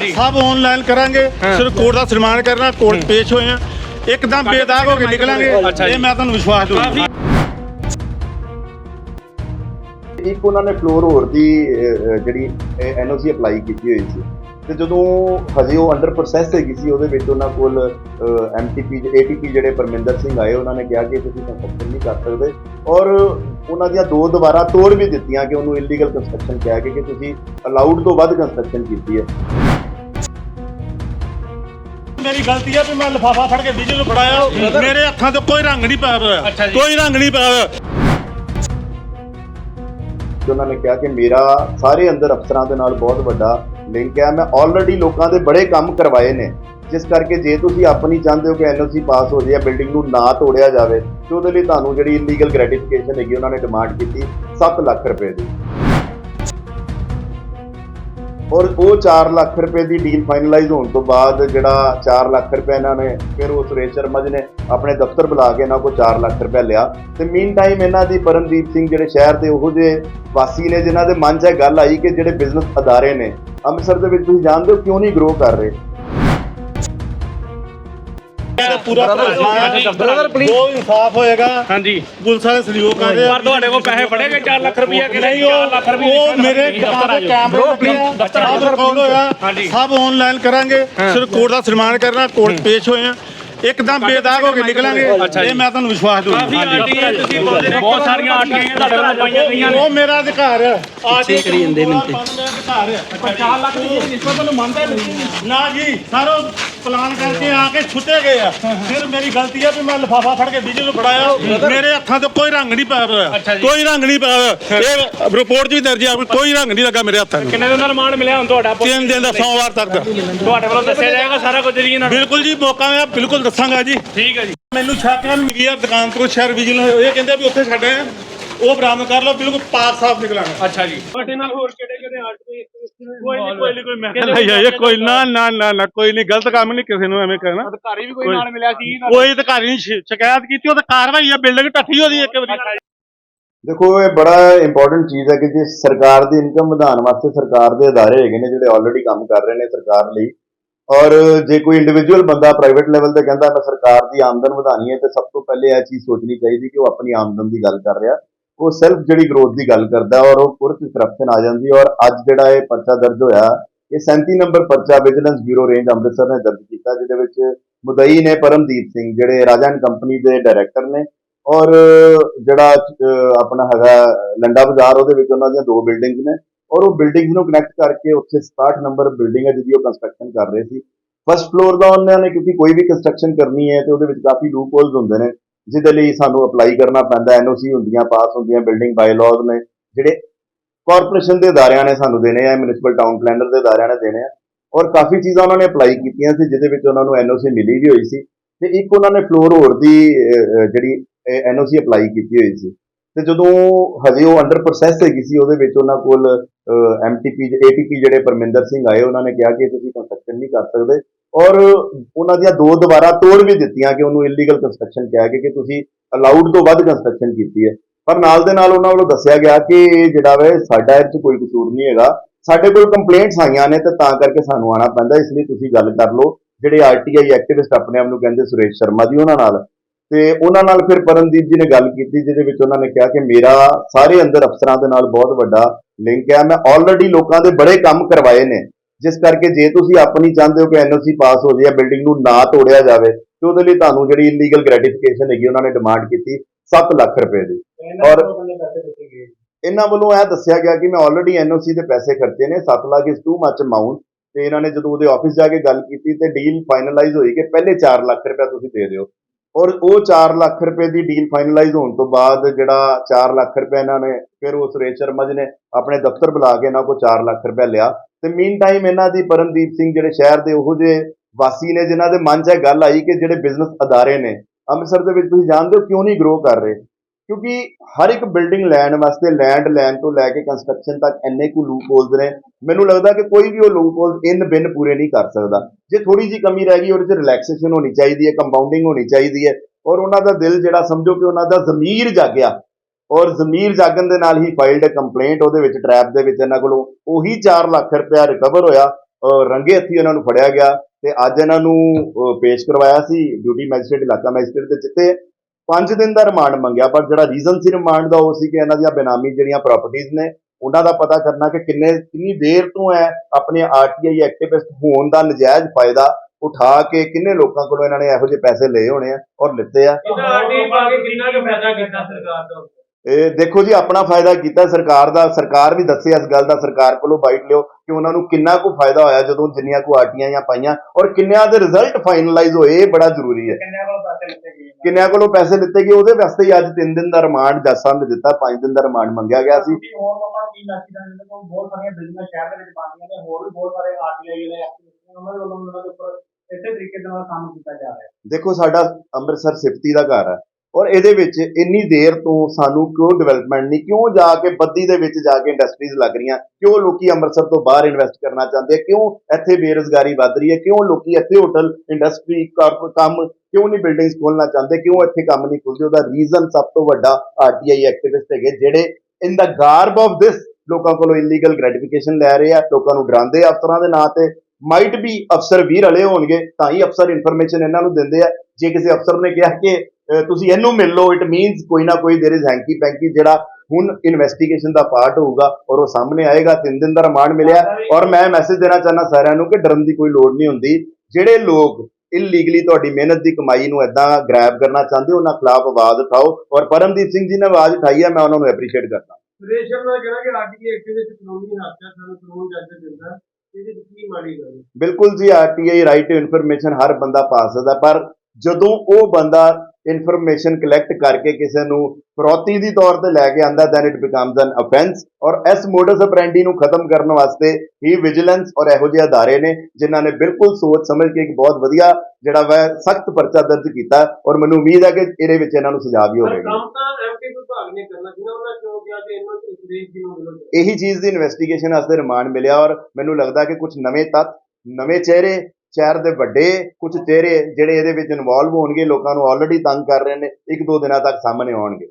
ਸਭ ਆਨਲਾਈਨ ਕਰਾਂਗੇ ਸਿਰਫ ਕੋਰਟ ਦਾ ਸਨਮਾਨ ਕਰਨਾ ਕੋਰਟ ਪੇਸ਼ ਹੋਏ ਆ। ਇੱਕਦਮ ਬੇਦਾਗ ਹੋ ਕੇ ਨਿਕਲਾਂਗੇ। ਇਹ ਮੈਂ ਤੁਹਾਨੂੰ ਵਿਸ਼ਵਾਸ ਦਊਂਗਾ ਇੱਕ ਉਹਨਾਂ ਨੇ ਫਲੋਰ ਹੋਰ ਦੀ ਅਹ, ਜਿਹੜੀ ਐਨਓਸੀ ਅਪਲਾਈ ਕੀਤੀ ਹੋਈ ਸੀ। ਤੇ ਜਦੋਂ ਹਜੇ ਉਹ ਅੰਡਰ ਪ੍ਰੋਸੈਸ ਹੈਗੀ ਸੀ ਉਹਦੇ ਵਿੱਚ ਉਹਨਾਂ ਕੋਲ ਐਮਟੀਪੀ ਏਟੀਪੀ ਜਿਹੜੇ ਪਰਮਿੰਦਰ ਸਿੰਘ ਆਏ ਉਹਨਾਂ ਨੇ ਕਿਹਾ ਕਿ ਤੁਸੀਂ ਕੰਸਟਰਕਸ਼ਨ ਨਹੀਂ ਕਰ ਸਕਦੇ। ਔਰ ਉਹਨਾਂ ਦੀਆਂ ਦੋ ਦੁਬਾਰਾ ਤੋੜ ਵੀ ਦਿੱਤੀਆਂ ਕਿ ਉਹਨੂੰ ਇਲੀਗਲ ਕੰਸਟਰਕਸ਼ਨ ਕਿਹਾ ਕਿ ਕਿ ਤੁਸੀਂ ਅਲਾਉਡ ਤੋਂ ਵੱਧ ਕੰਸਟਰਕਸ਼ਨ ਕੀਤੀ ਹੈ। ਮੇਰੀ ਗਲਤੀ ਹੈ ਵੀ ਮੈਂ ਲਿਫਾਫਾ ਫੜ ਕੇ ਵਿਜੇ ਨੂੰ ਫੜਾਇਆ। ਮੇਰੇ ਹੱਥਾਂ ਤੇ ਕੋਈ ਰੰਗ ਨਹੀਂ ਪਾਇਆ ਹੋਇਆ। ਕੋਈ ਰੰਗ ਨਹੀਂ ਪਾਇਆ ਹੋਇਆ। ਤੇ ਉਹਨਾਂ ਨੇ ਕਿਹਾ ਕਿ ਮੇਰਾ ਸਾਰੇ ਅੰਦਰ ਅਫਸਰਾਂ ਦੇ ਨਾਲ ਬਹੁਤ ਵੱਡਾ ਲਿੰਕ ਹੈ ਮੈਂ ਆਲਰੇਡੀ ਲੋਕਾਂ ਦੇ ਬੜੇ ਕੰਮ ਕਰਵਾਏ ਨੇ। ਜਿਸ ਕਰਕੇ ਜੇ ਤੁਸੀਂ ਆਪਣੀ ਚਾਹੁੰਦੇ ਹੋ ਕਿ ਐਨਓਸੀ ਪਾਸ ਹੋ ਜਾਏ ਬਿਲਡਿੰਗ ਨੂੰ ਨਾ ਤੋੜਿਆ ਜਾਵੇ ਤੇ ਉਹਦੇ ਲਈ ਤੁਹਾਨੂੰ ਜਿਹੜੀ ਇਲੀਗਲ ਗ੍ਰੈਟੀਫਿਕੇਸ਼ਨ ਹੈਗੀ ਉਹਨਾਂ ਨੇ ਡਿਮਾਂਡ ਕੀਤੀ 7 ਲੱਖ ਰੁਪਏ ਦੀ। ਔਰ ਉਹ 4 ਲੱਖ ਰੁਪਏ ਦੀ ਡੀਲ ਫਾਈਨਲਾਈਜ਼ ਹੋਣ ਤੋਂ ਬਾਅਦ ਜਿਹੜਾ 4 ਲੱਖ ਰੁਪਏ ਇਹਨਾਂ ਨੇ ਫਿਰ ਉਹ ਸੁਰੇਸ਼ ਸ਼ਰਮਾ ਜੀ ਨੇ ਆਪਣੇ ਦਫ਼ਤਰ ਬੁਲਾ ਕੇ ਇਹਨਾਂ ਕੋਲ 4 ਲੱਖ ਰੁਪਏ ਲਿਆ। ਤੇ ਮੀਨ ਟਾਈਮ ਇਹਨਾਂ ਦੀ ਪਰਮਦੀਪ ਸਿੰਘ ਜਿਹੜੇ ਸ਼ਹਿਰ ਦੇ ਉਹੋ ਜਿਹੇ ਵਾਸੀ ਨੇ ਜਿਨ੍ਹਾਂ ਦੇ ਮਨ 'ਚ ਇਹ ਗੱਲ ਆਈ ਕਿ ਜਿਹੜੇ ਬਿਜ਼ਨਸ ਅਦਾਰੇ ਨੇ, ਅੰਮ੍ਰਿਤਸਰ ਦੇ ਵਿੱਚ ਤੁਸੀਂ ਜਾਣਦੇ ਹੋ ਕਿਉਂ ਨਹੀਂ ਗਰੋ ਕਰ ਰਹੇ? ਇਹ ਪੂਰਾ ਬ੍ਰਦਰ ਪਲੀਜ਼ ਜੋ ਇਨਸਾਫ ਹੋਏਗਾ। ਹਾਂਜੀ। ਪੁਲਿਸ ਵਾਲੇ ਸਹਿਯੋਗ ਕਰ ਰਹੇ ਆ। ਪਰ ਤੁਹਾਡੇ ਕੋਲ ਪੈਸੇ ਫੜੇਗੇ 4 ਲੱਖ ਰੁਪਈਆ ਕਿ ਨਹੀਂ? 4 ਲੱਖ ਉਹ ਰੁਪਈਆ ਉਹ ਮੇਰੇ ਕੈਮਰੇ ਕੈਮਰੇ ਦਫ਼ਤਰ ਸਭ ਹੋਇਆ। ਆਨਲਾਈਨ ਕਰਾਂਗੇ। ਸਿਰਫ ਕੋਰਟ ਦਾ ਸਨਮਾਨ ਕਰਨਾ ਕੋਰਟ ਪੇਸ਼ ਹੋਏ ਆ। ਇੱਕਦਮ ਬੇਦਾਗ ਹੋ ਕੇ ਨਿਕਲਾਂਗੇ। ਇਹ ਮੈਂ ਤੁਹਾਨੂੰ ਵਿਸ਼ਵਾਸ ਦਊਂਗਾ ਬਹੁਤ ਸਾਰੀਆਂ ਆਰਟੀਆਂ ਤੁਹਾਡੇ ਕੋਲ ਪਾਈਆਂ ਗਈਆਂ ਨੇ। ਉਹ ਮੇਰਾ ਅਧਿਕਾਰ ਹੈ। ਆਰਟੀ ਕਰੀ ਜਾਂਦੇ ਮੈਨੂੰ ਤੇ ਅਧਿਕਾਰ ਹੈ 4 ਲੱਖ ਦੀ ਨਿਸਬਤ ਤੁਹਾਨੂੰ ਮੰਨਦਾ ਨਹੀਂ। ਨਾ ਜੀ ਸਾਰੋ ਪਲਾਨ ਕਰਕੇ ਆ ਕੇ ਛੁੱਟੇ ਗਏ ਆ। ਫਿਰ ਮੇਰੀ ਗਲਤੀ ਹੈ ਵੀ ਮੈਂ ਲਿਫਾਫਾ ਫੜ ਕੇ ਵਿਜੇ ਨੂੰ ਫੜਾਇਆ। ਮੇਰੇ ਹੱਥਾਂ ਤੇ ਕੋਈ ਰੰਗ ਨਹੀਂ ਪਾਇਆ ਹੋਇਆ। ਕੋਈ ਰੰਗ ਨਹੀਂ ਪਾਇਆ ਹੋਇਆ। ਇਹ ਰਿਪੋਰਟ ਵੀ ਦਰਜ ਆ ਕੋਈ ਰੰਗ ਨਹੀਂ ਲੱਗਾ ਮੇਰੇ ਹੱਥਾਂ ਨੂੰ। ਕਿੰਨੇ ਦਿਨ ਦਾ ਰਿਮਾਂਡ ਮਿਲਿਆ ਹੁਣ ਤੁਹਾਡਾ ਤਿੰਨ ਦਿਨ ਦਾ ਸੋਮਵਾਰ ਤੱਕ। ਦਾ ਤੁਹਾਡੇ ਵੱਲੋਂ ਦੱਸਿਆ ਜਾਏਗਾ ਸਾਰਾ ਕੁਝ ਜੀ ਨੂੰ? ਬਿਲਕੁਲ ਜੀ ਮੌਕਾ ਮੈਂ ਬਿਲਕੁਲ ਦੱਸਾਂਗਾ ਜੀ। ਠੀਕ ਹੈ ਜੀ। ਮੈਨੂੰ ਸ਼ੱਕ ਹੈ ਆ ਦੁਕਾਨ ਤੋਂ ਸ਼ਹਿਰ ਵਿਜੀਲੈਂਸ ਇਹ ਕਹਿੰਦੇ ਵੀ ਉੱਥੇ ਛੱਡੇ ਆ। ਉਹ ਬਰਾਮਦ ਕਰ ਲਓ ਬਿਲਕੁਲ ਪਾਕ ਸਾਫ਼ ਨਿਕਲਾਂਗਾ। ਅੱਛਾ ਜੀ। ਤੁਹਾਡੇ ਨਾਲ ਹੋਰ ਕਿਹੜੇ ਕਿਹੜੇ ਆਰਟੀਆਂ ਕੋਈ ਨਹੀਂ ਕੋਈ ਨਹੀਂ ਕੋਈ ਮੈਂ ਨਹੀਂ ਆਇਆ ਕੋਈ ਨਾ ਨਾ ਨਾ ਨਾ ਕੋਈ ਨਹੀਂ ਗਲਤ ਕੰਮ ਨਹੀਂ ਕਿਸੇ ਨੂੰ ਐਵੇਂ ਕਰਨਾ। ਅਧਿਕਾਰੀ ਵੀ ਕੋਈ ਨਾਲ ਮਿਲਿਆ ਸੀ ਕੋਈ ਅਧਿਕਾਰੀ ਨਹੀਂ ਸ਼ਿ- ਸ਼ਿਕਾਇਤ ਕੀਤੀ ਉਹ ਤਾਂ ਕਾਰਵਾਈ ਆ ਬਿਲਡਿੰਗ ਟੱਠੀ ਉਹਦੀ ਇੱਕ ਵਾਰੀ। ਦੇਖੋ ਇਹ ਬੜਾ ਇੰਪੋਰਟੈਂਟ ਚੀਜ਼ ਹੈ ਕਿ ਜੇ ਸਰਕਾਰ ਦੀ ਇਨਕਮ ਵਧਾਉਣ ਵਾਸਤੇ ਸਰਕਾਰ ਦੇ ਅਦਾਰੇ ਹੈਗੇ ਨੇ ਜਿਹੜੇ ਆਲਰੇਡੀ ਕੰਮ ਕਰ ਰਹੇ ਨੇ ਸਰਕਾਰ ਲਈ ਔਰ ਜੇ ਕੋਈ ਇੰਡੀਵਿਜੂਅਲ ਬੰਦਾ ਪ੍ਰਾਈਵੇਟ ਲੈਵਲ ਤੇ ਕਹਿੰਦਾ ਮੈਂ ਸਰਕਾਰ ਦੀ ਆਮਦਨ ਵਧਾਣੀ ਹੈ ਤੇ ਸਭ ਤੋਂ ਪਹਿਲੇ ਇਹ ਚੀਜ਼ ਸੋਚਣੀ ਚਾਹੀਦੀ ਕਿ ਉਹ ਆਪਣੀ ਆਮਦਨ ਦੀ ਗੱਲ ਕਰ ਰਿਹਾ। ਉਹ ਸੈਲਫ ਜਿਹੜੀ ਗਰੋਥ ਦੀ ਗੱਲ ਕਰਦਾ ਔਰ ਉਹ ਪੁਰਤ ਕਰਪਸ਼ਨ ਆ ਜਾਂਦੀ ਔਰ ਅੱਜ ਜਿਹੜਾ ਇਹ ਪਰਚਾ ਦਰਜ ਹੋਇਆ, ਇਹ 37 ਨੰਬਰ ਪਰਚਾ ਵਿਜੀਲੈਂਸ ਬਿਊਰੋ ਰੇਂਜ ਅੰਮ੍ਰਿਤਸਰ ਨੇ ਦਰਜ ਕੀਤਾ, ਜਿਹਦੇ ਵਿੱਚ ਮੁਦਈ ਨੇ ਪਰਮਦੀਪ ਸਿੰਘ, ਜਿਹੜੇ ਰਾਜਨ ਕੰਪਨੀ ਦੇ ਡਾਇਰੈਕਟਰ ਨੇ ਔਰ ਜਿਹੜਾ ਆਪਣਾ ਹੈਗਾ ਲੰਡਾ ਬਾਜ਼ਾਰ, ਉਹਦੇ ਵਿੱਚ ਉਹਨਾਂ ਦੀਆਂ ਦੋ ਬਿਲਡਿੰਗਸ ਨੇ ਔਰ ਉਹ ਬਿਲਡਿੰਗਸ ਨੂੰ ਕਨੈਕਟ ਕਰਕੇ ਉੱਥੇ 67 ਨੰਬਰ ਬਿਲਡਿੰਗ ਹੈ ਜਿਹਦੀ ਉਹ ਕੰਸਟਰਕਸ਼ਨ ਕਰ ਰਹੇ ਸੀ। ਫਸਟ ਫਲੋਰ ਦਾ ਉਹਨਾਂ ਨੇ ਕਿਉਂਕਿ ਕੋਈ ਵੀ ਕੰਸਟਰਕਸ਼ਨ ਕਰਨੀ ਹੈ ਤੇ ਉਹਦੇ ਵਿੱਚ ਕਾਫੀ ਲੂਪ ਹੋਲਸ ਹੁੰਦੇ ਨੇ। ਜਿਹਦੇ ਲਈ ਸਾਨੂੰ ਅਪਲਾਈ ਕਰਨਾ ਪੈਂਦਾ ਐਨਓਸੀ ਹੁੰਦੀਆਂ ਪਾਸ ਹੁੰਦੀਆਂ ਬਿਲਡਿੰਗ ਬਾਇਲਾਜ਼ ਨੇ ਜਿਹੜੇ ਕਾਰਪੋਰੇਸ਼ਨ ਦੇ ਅਦਾਰਿਆਂ ਨੇ ਸਾਨੂੰ ਦੇਣੇ ਆ ਮਿਊਨਿਸਪਲ ਟਾਊਨ ਪਲੈਨਰ ਦੇ ਅਦਾਰਿਆਂ ਨੇ ਦੇਣੇ ਆ। ਔਰ ਕਾਫੀ ਚੀਜ਼ਾਂ ਉਹਨਾਂ ਨੇ ਅਪਲਾਈ ਕੀਤੀਆਂ ਸੀ ਜਿਹਦੇ ਵਿੱਚ ਉਹਨਾਂ ਨੂੰ ਐਨਓਸੀ ਮਿਲੀ ਵੀ ਹੋਈ ਸੀ ਤੇ ਇੱਕ ਉਹਨਾਂ ਨੇ ਫਲੋਰ ਹੋਰ ਦੀ ਅਹ, ਅਹ, ਜਿਹੜੀ ਐਨਓਸੀ ਅਪਲਾਈ ਕੀਤੀ ਹੋਈ ਸੀ। ਤੇ ਜਦੋਂ ਹਜੇ ਉਹ ਅੰਡਰ ਪ੍ਰੋਸੈਸ ਹੈਗੀ ਸੀ, ਉਹਦੇ ਵਿੱਚ ਉਹਨਾਂ ਕੋਲ ਐਮਟੀਪੀ ਏਟੀਪੀ ਜਿਹੜੇ ਪਰਮਿੰਦਰ ਸਿੰਘ ਆਏ, ਉਹਨਾਂ ਨੇ ਕਿਹਾ ਕਿ ਤੁਸੀਂ ਕੰਸਟਰਕਸ਼ਨ ਨਹੀਂ ਕਰ ਸਕਦੇ। ਔਰ ਉਹਨਾਂ ਦੀਆਂ ਦੋ ਦੁਬਾਰਾ ਤੋੜ ਵੀ ਦਿੱਤੀਆਂ ਕਿ ਉਹਨੂੰ ਇਲੀਗਲ ਕੰਸਟਰਕਸ਼ਨ ਕਿਹਾ ਕਿ ਕਿ ਤੁਸੀਂ ਅਲਾਊਡ ਤੋਂ ਵੱਧ ਕੰਸਟਰਕਸ਼ਨ ਕੀਤੀ ਹੈ। ਪਰ ਨਾਲ ਦੇ ਨਾਲ ਉਹਨਾਂ ਵੱਲੋਂ ਦੱਸਿਆ ਗਿਆ ਕਿ ਇਹ ਜਿਹੜਾ ਵੇ ਸਾਡਾ ਇਹ 'ਚ ਕੋਈ ਕਸੂਰ ਨਹੀਂ ਹੈਗਾ। ਸਾਡੇ ਕੋਲ ਕੰਪਲੇਂਟਸ ਆਈਆਂ ਨੇ ਤੇ ਤਾਂ ਕਰਕੇ ਸਾਨੂੰ ਆਣਾ ਪੈਂਦਾ, ਇਸ ਲਈ ਤੁਸੀਂ ਗੱਲ ਕਰ ਲਓ। ਜਿਹੜੇ ਆਰਟੀਆਈ ਐਕਟਿਵਿਸਟ ਆਪਣੇ ਆਪ ਨੂੰ ਕਹਿੰਦੇ ਸੁਰੇਸ਼ ਸ਼ਰਮਾ ਜੀ, ਉਹਨਾਂ ਨਾਲ ਤੇ ਉਹਨਾਂ ਨਾਲ ਫਿਰ ਪਰਮਦੀਪ ਜੀ ਨੇ ਗੱਲ ਕੀਤੀ ਜਿਹਦੇ ਵਿੱਚ ਉਹਨਾਂ ਨੇ ਕਿਹਾ ਕਿ ਮੇਰਾ ਸਾਰੇ ਅੰਦਰ ਅਫਸਰਾਂ ਦੇ ਨਾਲ ਬਹੁਤ ਵੱਡਾ ਲਿੰਕ ਹੈ। ਮੈਂ ਆਲਰੇਡੀ ਲੋਕਾਂ ਦੇ ਬੜੇ ਕੰਮ ਕਰਵਾਏ ਨੇ। ਜਿਸ ਕਰਕੇ ਜੇ ਤੁਸੀਂ ਆਪਣੀ ਚਾਹੁੰਦੇ ਹੋ ਕਿ ਐਨਓਸੀ ਪਾਸ ਹੋ ਜਾਏ ਬਿਲਡਿੰਗ ਨੂੰ ਨਾ ਤੋੜਿਆ ਜਾਵੇ ਤੇ ਉਹਦੇ ਲਈ ਤੁਹਾਨੂੰ ਜਿਹੜੀ ਇਲੀਗਲ ਗ੍ਰੈਟੀਫਿਕੇਸ਼ਨ ਹੈਗੀ ਉਹਨਾਂ ਨੇ ਡਿਮਾਂਡ ਕੀਤੀ 7 ਲੱਖ ਰੁਪਏ ਦੀ। ਔਰ ਇਹਨਾਂ ਵੱਲੋਂ ਇਹ ਦੱਸਿਆ ਗਿਆ ਕਿ ਮੈਂ ਆਲਰੇਡੀ ਐਨਓਸੀ ਦੇ ਪੈਸੇ ਖਰਚੇ ਨੇ 7 ਲੱਖ ਇਸ ਟੂ ਮੱਚ ਅਮਾਉਂਟ ਤੇ ਇਹਨਾਂ ਨੇ ਜਦੋਂ ਉਹਦੇ ਆਫਿਸ ਜਾ ਕੇ ਗੱਲ ਕੀਤੀ ਤੇ ਡੀਲ ਫਾਈਨਲਾਈਜ਼ ਹੋਈ ਕਿ ਪਹਿਲੇ 4 ਲੱਖ ਰੁਪਏ ਤੁਸੀਂ ਦੇ ਦਿਓ। ਔਰ ਉਹ 4 ਲੱਖ ਰੁਪਏ ਦੀ ਡੀਲ ਫਾਈਨਲਾਈਜ਼ ਹੋਣ ਤੋਂ ਬਾਅਦ ਜਿਹੜਾ 4 ਲੱਖ ਰੁਪਏ ਇਹਨਾਂ ਨੇ ਫਿਰ ਉਹ ਸੁਰੇਸ਼ ਸ਼ਰਮਾ ਜੀ ਨੇ ਆਪਣੇ ਦਫ਼ਤਰ ਬੁਲਾ ਕੇ ਇਹਨਾਂ ਕੋਲ 4 ਲੱਖ ਰੁਪਏ ਲਿਆ। ਤੇ ਮੀਨ ਟਾਈਮ ਇਹਨਾਂ ਦੀ ਪਰਮਦੀਪ ਸਿੰਘ ਜਿਹੜੇ ਸ਼ਹਿਰ ਦੇ ਉਹੋ ਜਿਹੇ ਵਾਸੀ ਨੇ, ਜਿਨ੍ਹਾਂ ਦੇ ਮਨ 'ਚ ਇਹ ਗੱਲ ਆਈ ਕਿ ਜਿਹੜੇ ਬਿਜ਼ਨਸ ਅਦਾਰੇ ਨੇ, ਅੰਮ੍ਰਿਤਸਰ ਦੇ ਵਿੱਚ ਤੁਸੀਂ ਜਾਣਦੇ ਹੋ ਕਿਉਂ ਨਹੀਂ ਗਰੋ ਕਰ ਰਹੇ? ਕਿਉਂਕਿ ਹਰ ਇੱਕ ਬਿਲਡਿੰਗ ਲੈਣ ਵਾਸਤੇ ਲੈਂਡ ਲੈਣ ਤੋਂ ਲੈ ਕੇ ਕੰਸਟਰਕਸ਼ਨ ਤੱਕ ਇੰਨੇ ਕੁ ਲੂਪ ਹੋਲਸ ਨੇ। ਮੈਨੂੰ ਲੱਗਦਾ ਕਿ ਕੋਈ ਵੀ ਉਹ ਲੂਪ ਹੋਲਸ ਇਨ ਬਿਨ ਪੂਰੇ ਨਹੀਂ ਕਰ ਸਕਦਾ। ਜੇ ਥੋੜੀ ਜੀ ਕਮੀ ਰਹਿ ਗਈ, ਉਹਦੇ 'ਚ ਰਿਲੈਕਸੇਸ਼ਨ ਹੋਣੀ ਚਾਹੀਦੀ ਹੈ ਕੰਪਾਊਂਡਿੰਗ ਹੋਣੀ ਚਾਹੀਦੀ ਹੈ ਔਰ ਉਹਨਾਂ ਦਾ ਦਿਲ ਜਿਹੜਾ ਸਮਝੋ ਕਿ ਉਹਨਾਂ ਦਾ ਜ਼ਮੀਰ ਜਾਗਿਆ ਔਰ ਜ਼ਮੀਰ ਜਾਗਣ ਦੇ ਨਾਲ ਹੀ ਫਾਈਲਡ ਕੰਪਲੇਂਟ ਉਹਦੇ ਵਿੱਚ ਟਰੈਪ ਦੇ ਵਿੱਚ ਇਹਨਾਂ ਕੋਲੋਂ। ਉਹੀ 4 ਲੱਖ ਰੁਪਇਆ ਰਿਕਵਰ ਹੋਇਆ ਅਹ ਰੰਗੇ ਹੱਥੀ ਉਹਨਾਂ ਨੂੰ ਫੜਿਆ ਗਿਆ ਤੇ ਅੱਜ ਇਹਨਾਂ ਨੂੰ ਪੇਸ਼ ਕਰਵਾਇਆ ਸੀ ਡਿਊਟੀ ਮੈਜਿਸਟ੍ਰੇਟ ਇਲਾਕਾ ਮੈਜਿਸਟ੍ਰੇਟ ਦੇ ਚਿੱਤੇ। 5 ਦਿਨ ਦਾ ਰਿਮਾਂਡ ਮੰਗਿਆ, ਪਰ ਜਿਹੜਾ ਰੀਜ਼ਨ ਸੀ ਰਿਮਾਂਡ ਦਾ ਉਹ ਸੀ ਕਿ ਇਹਨਾਂ ਦੀਆਂ ਬੇਨਾਮੀ ਜਿਹੜੀਆਂ ਪ੍ਰਾਪਰਟੀਆਂ ਨੇ, ਉਹਨਾਂ ਦਾ ਪਤਾ ਕਰਨਾ ਕਿ ਕਿੰਨੇ, ਕਿੰਨੀ ਦੇਰ ਤੋਂ ਹੈ ਆਪਣੇ ਆਰਟੀਆਈ ਐਕਟਿਵਿਸਟ ਹੋਣ ਦਾ ਨਜਾਇਜ਼ ਫਾਇਦਾ ਉਠਾ ਕੇ ਕਿੰਨੇ ਲੋਕਾਂ ਕੋਲੋਂ ਇਹਨਾਂ ਨੇ ਇਹੋ ਜਿਹੇ ਪੈਸੇ ਲਏ ਹੋਣੇ ਆ ਔਰ ਲਿੱਤੇ ਆ। ਇਹਦਾ ਪਾ ਕੇ ਕਿੰਨਾ ਕੁ ਫਾਇਦਾ ਕੀਤਾ ਸਰਕਾਰ ਦਾ ਇਹ ਦੇਖੋ ਜੀ ਆਪਣਾ ਫਾਇਦਾ ਕੀਤਾ ਸਰਕਾਰ ਦਾ ਸਰਕਾਰ ਵੀ ਦੱਸੇ ਇਸ ਗੱਲ ਦਾ ਸਰਕਾਰ ਕੋਲੋਂ ਬਾਈਟ ਲਿਓ ਕਿ ਉਹਨਾਂ ਨੂੰ ਕਿੰਨਾ ਕੁ ਫਾਇਦਾ ਹੋਇਆ ਜਦੋਂ ਜਿੰਨੀਆਂ ਕੁ ਆਰਟੀਆਂ ਜਾਂ ਪਾਈਆਂ ਔਰ ਕਿੰਨਿਆਂ ਦੇ ਰਿਜ਼ਲਟ ਫਾਈਨਲਾਈਜ਼ ਹੋਏ ਇਹ ਬੜਾ ਜ਼ਰੂਰੀ ਹੈ। ਕਿੰਨਿਆਂ ਕੋਲੋਂ ਪੈਸੇ ਲਿੱਤੇ ਗਏ? ਉਹਦੇ ਵਾਸਤੇ ਹੀ ਅੱਜ 3 ਦਿਨ ਦਾ ਰਿਮਾਂਡ ਜੱਜ ਸਾਹਿਬ ਨੇ ਦਿੱਤਾ 5 ਦਿਨ ਦਾ ਰਿਮਾਂਡ ਮੰਗਿਆ ਗਿਆ ਸੀ। ਤੁਸੀਂ ਹੋਰ ਲੋਕਾਂ ਨੂੰ ਕੀ ਮੈਸੇਜ ਦਿੰਦੇ ਹੋ ਬਹੁਤ ਸਾਰੀਆਂ ਬਿਜ਼ਨਸ ਸ਼ਹਿਰ ਦੇ ਵਿੱਚ ਬਣਦੀਆਂ ਨੇ ਹੋਰ ਵੀ ਬਹੁਤ ਸਾਰੇ ਆਰਟੀਆਈ ਵਾਲੇ ਐਕਟਿਵਿਸਟ ਨੇ ਉਹਨਾਂ ਦੇ ਵੱਲੋਂ ਉਹਨਾਂ ਦੇ ਉੱਪਰ ਇਸੇ ਤਰੀਕੇ ਦੇ ਨਾਲ ਕੰਮ ਕੀਤਾ ਜਾ ਰਿਹਾ ਹੈ। ਦੇਖੋ ਸਾਡਾ ਅੰਮ੍ਰਿਤਸਰ ਸਿਫਤੀ ਦਾ ਘਰ ਹੈ। ਔਰ ਇਹਦੇ ਵਿੱਚ ਇੰਨੀ ਦੇਰ ਤੋਂ ਸਾਨੂੰ ਕਿਉਂ ਡਿਵੈਲਪਮੈਂਟ ਨਹੀਂ, ਕਿਉਂ ਜਾ ਕੇ ਬੱਦੀ ਦੇ ਵਿੱਚ ਜਾ ਕੇ ਇੰਡਸਟਰੀਜ਼ ਲੱਗ ਰਹੀਆਂ, ਕਿਉਂ ਲੋਕੀ ਅੰਮ੍ਰਿਤਸਰ ਤੋਂ ਬਾਹਰ ਇਨਵੈਸਟ ਕਰਨਾ ਚਾਹੁੰਦੇ ਆ, ਕਿਉਂ ਇੱਥੇ ਬੇਰੁਜ਼ਗਾਰੀ ਵੱਧ ਰਹੀ ਹੈ, ਕਿਉਂ ਲੋਕੀ ਇੱਥੇ ਹੋਟਲ ਇੰਡਸਟਰੀ ਕੰਮ ਕਿਉਂ ਨਹੀਂ ਬਿਲਡਿੰਗਸ ਖੋਲਣਾ ਚਾਹੁੰਦੇ, ਕਿਉਂ ਇੱਥੇ ਕੰਮ ਨਹੀਂ ਖੁੱਲਦੇ ਉਹਦਾ ਰੀਜ਼ਨ ਸਭ ਤੋਂ ਵੱਡਾ ਆਰਟੀਆਈ ਐਕਟਿਵਿਸਟ ਹੈਗੇ, ਜਿਹੜੇ ਇਨ ਦਾ ਗਾਰਬ ਆਫ ਦਿਸ ਲੋਕਾਂ ਕੋਲੋਂ ਇਲੀਗਲ ਗ੍ਰੈਟੀਫਿਕੇਸ਼ਨ ਲੈ ਰਹੇ ਆ, ਲੋਕਾਂ ਨੂੰ ਡਰਾਉਂਦੇ ਅਫਸਰਾਂ ਦੇ ਨਾਂ ਤੇ ਮਾਈਟ ਵੀ ਅਫਸਰ ਵੀ ਰਲੇ ਹੋਣਗੇ ਤਾਂ ਹੀ ਅਫਸਰ ਇਨਫੋਰਮੇਸ਼ਨ ਇਹਨਾਂ ਨੂੰ ਦਿੰਦੇ ਆ। ਜੇ ਕਿਸੇ ਅਫਸਰ ਨੇ ਕਿਹਾ ਕਿ ਤੁਸੀਂ ਇਹਨੂੰ ਮਿਲ ਲਓ ਇਟ ਮੀਨਸ ਕੋਈ ਨਾ ਕੋਈ ਦੇਰ ਇਜ਼ ਹੈਂਕੀ ਪੈਂਕੀ ਜਿਹੜਾ ਹੁਣ ਇਨਵੈਸਟੀਗੇਸ਼ਨ ਦਾ ਪਾਰਟ ਹੋਊਗਾ ਔਰ ਉਹ ਸਾਹਮਣੇ ਆਏਗਾ ਤਿੰਨ ਦਿਨ ਦਾ ਰਿਮਾਂਡ ਮਿਲਿਆ। ਔਰ ਮੈਂ ਮੈਸੇਜ ਦੇਣਾ ਚਾਹੁੰਦਾ ਸਾਰਿਆਂ ਨੂੰ ਕਿ ਡਰਨ ਦੀ ਕੋਈ ਲੋੜ ਨਹੀਂ ਹੁੰਦੀ। ਜਿਹੜੇ ਲੋਕ ਇਲੀਗਲੀ ਤੁਹਾਡੀ ਮਿਹਨਤ ਦੀ ਕਮਾਈ ਨੂੰ ਐਦਾਂ ਗ੍ਰੈਬ ਕਰਨਾ ਚਾਹੁੰਦੇ ਹੋ, ਉਹਨਾਂ ਖਿਲਾਫ ਆਵਾਜ਼ ਉਠਾਓ। ਔਰ ਪਰਮਦੀਪ ਸਿੰਘ ਜੀ ਨੇ ਆਵਾਜ਼ ਉਠਾਈ ਹੈ ਮੈਂ ਉਹਨਾਂ ਨੂੰ ਐਪਰੀਸ਼ੀਏਟ ਕਰਦਾ। ਸੁਰੇਸ਼ਰ ਦਾ ਕਹਿਣਾ ਕਿ ਆਰਟੀਆਈ ਐਕਟਿਵਿਸਟ ਕਾਨੂੰਨੀ ਹਾਦਸਾ ਸਾਨੂੰ ਕਾਨੂੰਨ ਜੱਜ ਦਿੰਦਾ। ਬਿਲਕੁਲ ਜੀ ਆਰਟੀਆਈ ਰਾਈਟ ਟੂ ਇਨਫੋਰਮੇਸ਼ਨ ਹਰ ਬੰਦਾ ਪਾ ਸਕਦਾ ਪਰ ਜਦੋਂ ਉਹ ਬੰਦਾ ਇਨਫੋਰਮੇਸ਼ਨ ਕਲੈਕਟ ਕਰਕੇ ਕਿਸੇ ਨੂੰ ਫਰੌਤੀ ਦੀ ਤੌਰ ਤੇ ਲੈ ਕੇ ਆਂਦਾ then it becomes an offence ਔਰ ਇਸ ਮੋਡਸ ਆਪਰੈਂਡੀ ਨੂੰ ਖਤਮ ਕਰਨ ਵਾਸਤੇ ਹੀ ਵਿਜੀਲੈਂਸ ਔਰ ਇਹੋ ਜਿਹੇ ਅਦਾਰੇ ਨੇ ਜਿਨ੍ਹਾਂ ਨੇ ਬਿਲਕੁਲ ਸੋਚ ਸਮਝ ਕੇ ਇੱਕ ਬਹੁਤ ਵਧੀਆ ਜਿਹੜਾ ਵਾ ਸਖਤ ਪਰਚਾ ਦਰਜ ਕੀਤਾ ਔਰ ਮੈਨੂੰ ਉਮੀਦ ਹੈ ਕਿ ਇਹਦੇ ਵਿੱਚ ਇਹਨਾਂ ਨੂੰ ਸਜ਼ਾ ਵੀ ਹੋਵੇਗੀ। ਕੰਮ ਤਾਂ ਐਮਟੀ ਵਿਭਾਗ ਨੇ ਕਰਨਾ ਸੀ ਨਾ ਉਹਨਾਂ ਇਹੀ ਚੀਜ਼ ਦੀ ਇਨਵੈਸਟੀਗੇਸ਼ਨ ਵਾਸਤੇ ਰਿਮਾਂਡ ਮਿਲਿਆ ਔਰ ਮੈਨੂੰ ਲੱਗਦਾ ਕਿ ਕੁਝ ਨਵੇਂ ਤੱਤ, ਨਵੇਂ ਚਿਹਰੇ, ਸ਼ਹਿਰ ਦੇ ਵੱਡੇ ਕੁਝ ਚਿਹਰੇ ਜਿਹੜੇ ਇਹਦੇ ਵਿੱਚ ਇਨਵੋਲਵ ਹੋਣਗੇ, ਲੋਕਾਂ ਨੂੰ ਆਲਰੇਡੀ ਤੰਗ ਕਰ ਰਹੇ ਨੇ, ਇੱਕ ਦੋ ਦਿਨਾਂ ਤੱਕ ਸਾਹਮਣੇ ਆਉਣਗੇ।